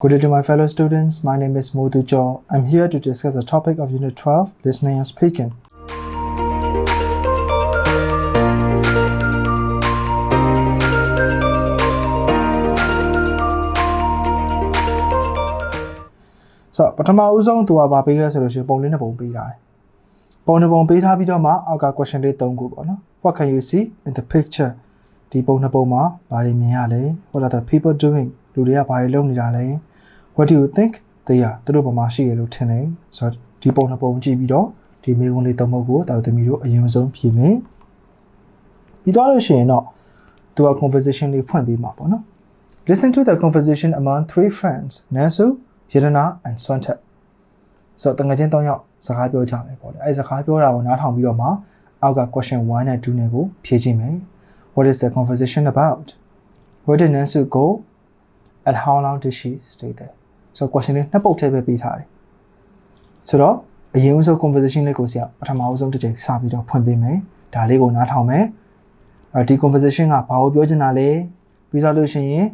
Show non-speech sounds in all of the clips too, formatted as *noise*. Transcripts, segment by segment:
Good day to my fellow students. My name is Modu Jo. I'm here to discuss the topic of Unit 12, Listening and Speaking. So ပထမဦးဆုံးသူကဗာပေးလဲဆိုလို့ရှိရင်ပုံလေးနှစ်ပုံပေးထားတယ်။ပုံနှစ်ပုံပေးထားပြီးတော့မှအောက်က question လေး၃ခုပေါ့နော်။ What can you see in the picture? ဒီပုံနှစ်ပုံမှာဘာတွေမြင်ရလဲ What are the people doing? လူတွေကဘာတွေလုပ်နေတာလဲ What do you think they are သူတို့ဘာမှရှိရလို့ထင်လဲဆိုတော့ဒီပုံနှစ်ပုံကြည့်ပြီးတော့ဒီမေးခွန်းလေးသုံးပုဒ်ကိုတာဝန်သမီးတို့အရင်ဆုံးဖြေမယ်ပြီးတော့လို့ရှိရင်တော့သူက conversation လေးဖွင့်ပေးမှာပေါ့နော် Listen to the conversation among three friends Nansu, Yedana and Swantet ဆိုတော့တငယ်ချင်း၃ယောက်စကားပြောကြမယ်ပေါ့လေအဲစကားပြောတာကိုနားထောင်ပြီးတော့မှအောက်က question 1နဲ့2နဲ့ကိုဖြေကြည့်မယ် What is the conversation about? Where did Nansu go? And how long did she stay there? ဆိုတော့ question လေးနှစ်ပုတ်ထဲပဲပေးထားတယ်ဆိုတော့အရင်ဆုံး conversation လေးကိုဆရာပထမအဆုံးတစ်ချိန်စပြီးတော့ဖွင့်ပေးမယ်ဒါလေးကိုနားထောင်မယ်အဲဒီ conversation ကဘာကိုပြောချင်တာလဲပြီးတော့လို့ရှိရင်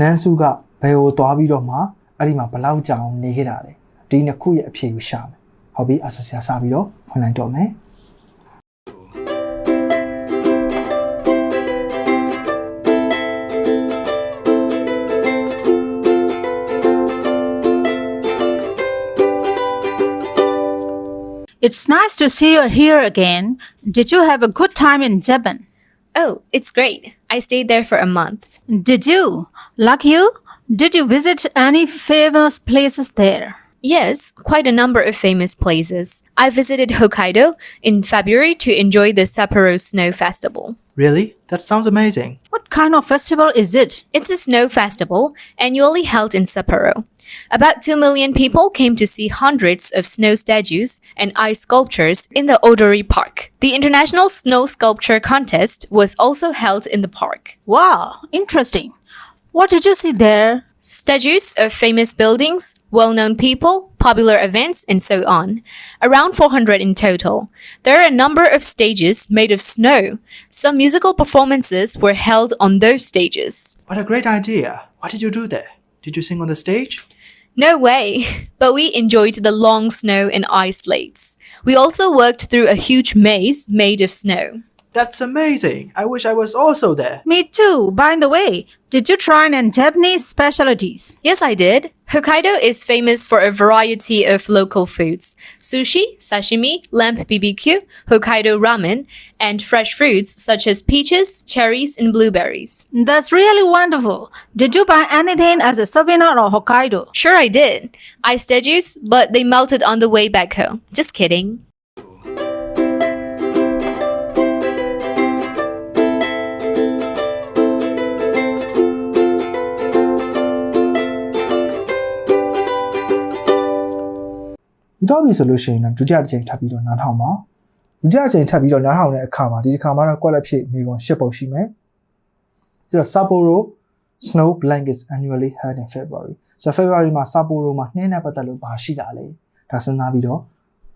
နန်းစုကဘယ်ကိုသွားပြီးတော့မှအဲ့ဒီမှာဘယ်လောက်ကြာအောင်နေခဲ့တာလဲဒီနှစ်ခုရဲ့အဖြေကိုရှာမယ်ဟုတ်ပြီအဲ့ဆိုဆရာစပြီးတော့ဖွင့်လိုက်တော့မယ် It's nice to see you here again. Did you have a good time in Japan? Oh, it's great. I stayed there for a month. Did you? Like you? Did you visit any famous places there? Yes, quite a number of famous places. I visited Hokkaido in February to enjoy the Sapporo Snow Festival. Really? That sounds amazing. What kind of festival is it? It's a snow festival annually held in Sapporo. About 2 million people came to see hundreds of snow statues and ice sculptures in the Odori Park. The International Snow Sculpture Contest was also held in the park. Wow, interesting. What did you see there? Statues of famous buildings, well known people, popular events, and so on. Around 400 in total. There are a number of stages made of snow. Some musical performances were held on those stages. What a great idea. What did you do there? Did you sing on the stage? No way! *laughs* But we enjoyed the long snow and ice lakes. We also worked through a huge maze made of snow. That's amazing. I wish I was also there. Me too. By the way, did you try any Japanese specialties? Yes, I did. Hokkaido is famous for a variety of local foods sushi, sashimi, lamb BBQ, Hokkaido ramen, and fresh fruits such as peaches, cherries, and blueberries. That's really wonderful. Did you buy anything as a souvenir of Hokkaido? Sure, I did. I juice, but they melted on the way back home. Just kidding. ဒီတော့ပြီဆိုလို့ရှိရင်တော့ဒုတိယတစ်ချိန်ထပ်ပြီးတော့နားထောင်ပါဒုတိယတစ်ချိန်ထပ်ပြီးတော့နားထောင်တဲ့အခါမှာဒီတစ်ခါမှာတော့ကွက်လက်ဖြစ်မိကုန်၈ပုတ်ရှိမယ်ပြီးတော့ Sapporo Snow Blankets annually held in February ဆိုတော့ February မှာ Sapporo မှာနှင်းနဲ့ပတ်သက်လို့ဘာရှိတာလဲဒါစဉ်းစားပြီးတော့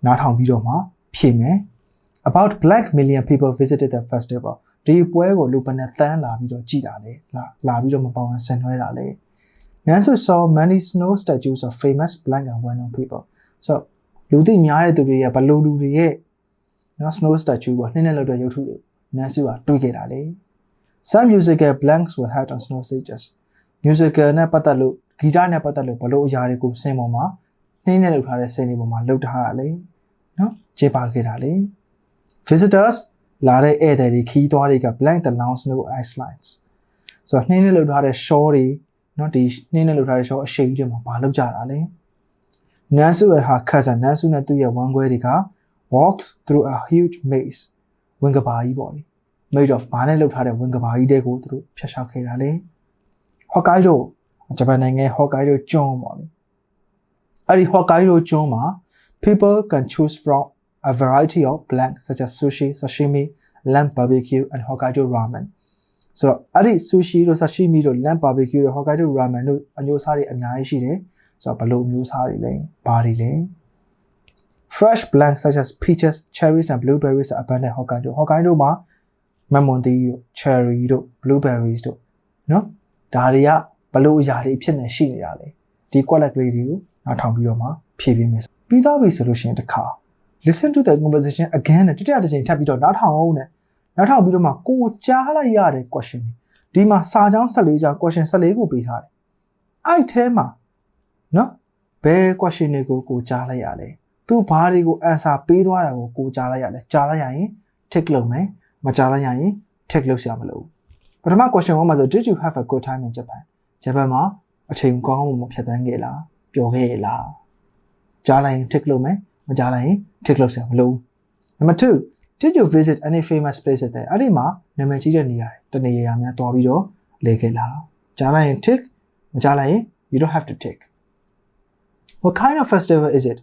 နားထောင်ပြီးတော့မှဖြေမယ် about black million people visited the festival ဒီပွဲကိုလူပနဲ့တန်းလာပြီးတော့ကြည်တာလေလာလာပြီးတော့မပေါဝင်ဆင်နွှဲတာလေ Nancy saw many snow statues of famous black and well-known people ဆိုတော့ လူသိများတဲ့သူတွေရဲ့ဘလူလူတွေရဲ့နော် snow statue ပေါ့နှင်းနဲ့လောက်တဲ့ရုပ်ထုတွေ Nancy ကတွေ့ခဲ့တာလေ Some musical blanks were held on snow stages musical နဲ့ပတ်သက်လို့ဂီတနဲ့ပတ်သက်လို့ဘလို့အရာတွေကိုစင်ပေါ်မှာနှင်းနဲ့လောက်ထားတဲ့စင်တွေပေါ်မှာလှုပ်ထားတာလေနော်ကျေပါခဲ့တာလေ visitors လာတဲ့ဧည့်သည်တွေခီးသွားတွေက blank the long snow ice lines ဆိုတော့နှင်းနဲ့လှုပ်ထားတဲ့ shore တွေနော်ဒီနှင်းနဲ့လှုပ်ထားတဲ့ shore အရှိန်တွေမှာဘာလှုပ်ကြတာလဲ Nansu and her cousin Nansu နဲ့သူ့ရဲ့ဝမ်းခွဲတွေက walks through a huge maze ဝင်ကဘာကြီးပေါ့လေ made of ဘာနဲ့လှုပ်ထားတဲ့ဝင်ကဘာကြီးတဲ့ကိုသူတို့ဖျက်ရှောက်ခဲ့တာလေ Hokkaido ဂျပန်နိုင်ငံ Hokkaido ကျွန်းပေါ့လေအဲ့ဒီ Hokkaido ကျွန်းမှာ people can choose from a variety of blank such as sushi, sashimi, lamb barbecue and Hokkaido ramen ဆိုတော့အဲ့ဒီ sushi တို့ sashimi တို့ lamb barbecue တို့ Hokkaido ramen တို့အမျိုးအစားတွေအများကြီးရှိတယ် ဆိုတော့ဘယ်လိုမျိုးစားတွေလဲဘာတွေလဲ fresh blank such as peaches cherries and blueberries are abundant Hokkaido Hokkaido မှာမမွန်တီးတို့ cherry တို့ blueberries တို့เนาะဒါတွေကဘယ်လိုအရာတွေဖြစ်နေရှိနေတာလဲ ဒီ quality ကလေးတွေကိုနားထောင်ပြီးတော့မှဖြည့်ပေးမယ်ဆိုပြီးတော့ပြီဆိုလို့ရှိရင်တစ်ခါ listen to the conversation again နဲ့တတိယတစ်ချိန်ထပ်ပြီးတော့နားထောင်အောင်နဲ့နားထောင်ပြီးတော့မှကိုယ်ကြားလိုက်ရတဲ့ question တွေဒီမှာစာကြောင်း14ကြောင်း question 14ကိုပေးထားတယ်အဲ့ထဲမှာ နော်ဘယ် question တွေကိုကိုကြားလိုက်ရလဲသူဘာတွေကို answer ပေးသွားတာကိုကိုကြားလိုက်ရလဲကြားလိုက်ရရင် tick လုပ်မယ်မကြားလိုက်ရရင် tick လုပ်စရာမလိုဘူးပထမ question 1မှာဆို did you have a good time in Japan ဂျပန်မှာအချိန်ကောင်းမှုမဖြတ်သန်းခဲ့လားပျော်ခဲ့ရဲ့လားကြားလိုက်ရင် tick လုပ်မယ်မကြားလိုက်ရင် tick လုပ်စရာမလိုဘူး number 2 did you visit any famous places there အဲ့ဒီမှာနာမည်ကြီးတဲ့နေရာတွေတနေရာများတွားပြီးတော့လေခဲ့လားကြားလိုက်ရင် tick မကြားလိုက်ရင် you don't have to tick what kind of festival is it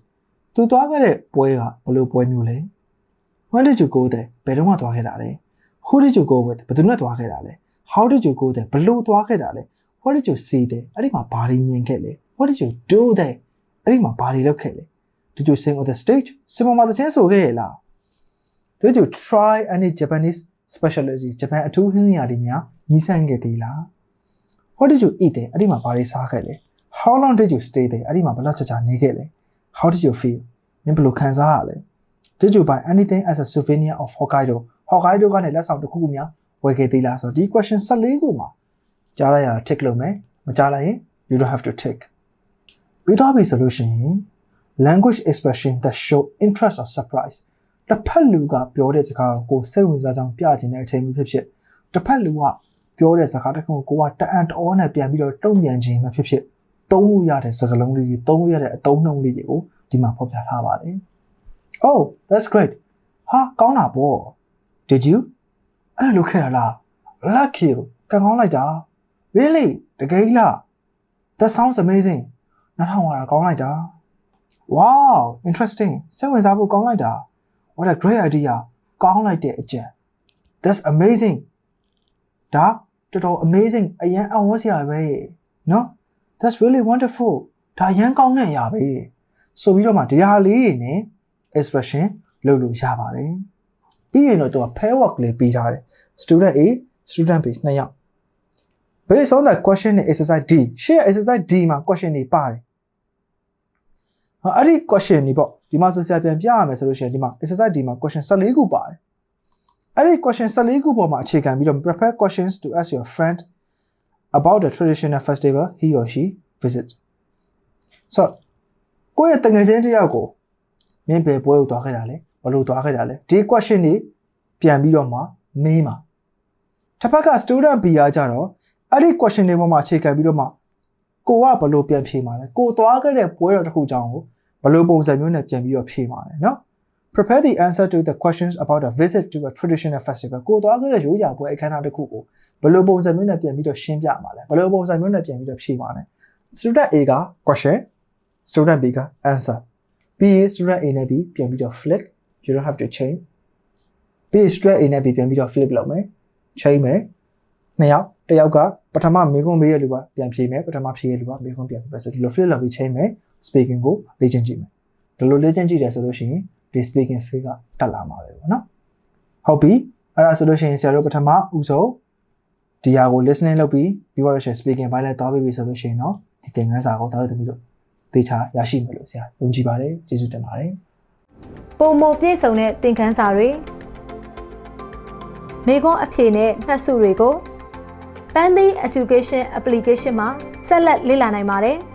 သူသွားခဲ့တဲ့ပွဲကဘယ်လိုပွဲမျိုးလဲ when did you go there ဘယ်တော့မှသွားခဲ့တာလဲ who did you go with ဘယ်သူနဲ့သွားခဲ့တာလဲ how did you go there ဘယ်လိုသွားခဲ့တာလဲ what did you see there အဲ့ဒီမှာဘာတွေမြင်ခဲ့လဲ what did you do there အဲ့ဒီမှာဘာတွေလုပ်ခဲ့လဲ did you sing on the stage စင်မမှာသချင်းဆိုခဲ့ရဲ့လား did you try any Japanese specialty ဂျပန်အထူးဟင်းနေရာတွေများညီးဆန်းခဲ့သေးလား what did you eat there အဲ့ဒီမှာဘာတွေစားခဲ့လဲ how long did you stay there အဲ့ဒီမှာဘယ်လောက်ကြာကြာနေခဲ့လဲ how did you feel မင်းဘယ်လိုခံစားရလဲ did you buy anything as a souvenir of Hokkaido Hokkaido ကနေလက်ဆောင်တစ်ခုခုများဝယ်ခဲ့သေးလားဆိုတော့ဒီ question 14ခုမှာကြားလိုက်ရတာ tick လုပ်မယ်မကြားလိုက်ရင် you don't have to tick ပြီးတော့ပြီဆိုလို့ရှိရင် language expression that show interest or surprise တစ်ဖက်လူကပြောတဲ့စကားကိုကိုယ်စိတ်ဝင်စားကြောင်းပြခြင်းတဲ့အချိန်မျိုးဖြစ်ဖြစ်တစ်ဖက်လူကပြောတဲ့စကားတစ်ခုကိုကိုကတအံ့တောနဲ့ပြန်ပြီးတော့တုံ့ပြန်ခြင်းမှဖြစ်ဖြစ် သုံးလို့ရတဲ့စကားလုံးလေးတွေသုံးလို့ရတဲ့အသုံးနှုန်းလေးတွေကိုဒီမှာဖော်ပြထားပါတယ် Oh that's great ဟာကောင်းတာပေါ့ Did you အဲ့လိုလုပ်ခဲ့ရလား Lucky ကံကောင်းလိုက်တာ Really တကယ်လား That sounds amazing နားထောင်ရတာကောင်းလိုက်တာ Wow interesting စိတ်ဝင်စားဖို့ကောင်းလိုက်တာ What a great idea ကောင်းလိုက်တဲ့အကြံ That's amazing ဒါတော်တော် amazing အရင်အဝတ်စရာပဲနော် That's really wonderful ဒါအရင်ကောင်းတဲ့အရာပဲဆိုပြီးတော့မှဒီဟာလေးတွေနဲ့ expression လုပ်လို့ရပါတယ်ပြီးရင်တော့သူက pair work လေးပြီးထားတယ် student A student B နှစ်ယောက် based on the question နဲ့ exercise D ရှေ့ exercise D မှာ question တွေပါတယ်ဟာအဲ့ဒီ question တွေပေါ့ဒီမှာဆိုဆရာပြန်ပြရမယ်ဆိုလို့ရှိရင်ဒီမှာ exercise D မှာ question 14ခုပါတယ်အဲ့ဒီ question 14ခုပေါ်မှာအခြေခံပြီးတော့ prepare questions to ask your friend about the traditional festival he or she visit so ကိုယ့်ရဲ့တငယ်ချင်းတစ်ယောက်ကိုမင်းဘယ်ပွဲကိုသွားခဲ့တာလဲဘယ်လိုသွားခဲ့တာလဲဒီ question တွေပြန်ပြီးတော့မှမေးမှာတစ်ဖက်က student B ကကြတော့အဲ့ဒီ question တွေပေါ်မှာအခြေခံပြီးတော့မှကိုကဘယ်လိုပြန်ဖြေမှာလဲကိုသွားခဲ့တဲ့ပွဲတော်တစ်ခုကြောင်းကိုဘယ်လိုပုံစံမျိုးနဲ့ပြန်ပြီးတော့ဖြေမှာလဲเนาะ prepare the answer to the questions about a visit to a traditional festival ကိုသွားခဲ့တဲ့ရိုးရာပွဲအခမ်းအနားတစ်ခုကို ဘယ်လိုပုံစံမျိုးနဲ့ပြန်ပြီးတော့ရှင်းပြမှာလဲဘယ်လိုပုံစံမျိုးနဲ့ပြန်ပြီးတော့ဖြေမှာလဲ student A က question student B က answer ပြီးရင် student A နဲ့ B ပြန်ပြီးတော့ flip you don't have to change ပြီးရင် student A နဲ့ B ပြန်ပြီးတော့ flip လုပ်မယ် change မယ်နှစ်ယောက်တစ်ယောက်ကပထမမေခွန်းမေးရလူကပြန်ဖြေမယ်ပထမဖြေရလူကမေခွန်းပြန်ပြဆိုဒီလို flip လုပ်ပြီး change မယ် speaking ကိုလေ့ကျင့်ကြည့်မယ်ဒီလိုလေ့ကျင့်ကြည့်တယ်ဆိုလို့ရှိရင် ဒီ speaking skill ကတက်လာမှာပဲပေါ့နော်ဟုတ်ပြီအဲ့ဒါဆိုလို့ရှိရင်ဆရာတို့ပထမဦးဆုံး ဒီဟာကို listening လုပ်ပြီးပြီးတော့ရှင် speaking ဘိုင်းလိုက်သွားပြီဆိုလို့ရှိရင်တော့ဒီသင်ခန်းစာကိုတားရသမီးတို့သေချာရရှိမယ်လို့ဆရာယုံကြည်ပါတယ်ကျေးဇူးတင်ပါတယ်ပုံမပြည့်စုံတဲ့သင်ခန်းစာတွေမိခွန်းအဖြေနဲ့မှတ်စုတွေကို Pandy Education Application မှာဆက်လက်လေ့လာနိုင်ပါတယ်။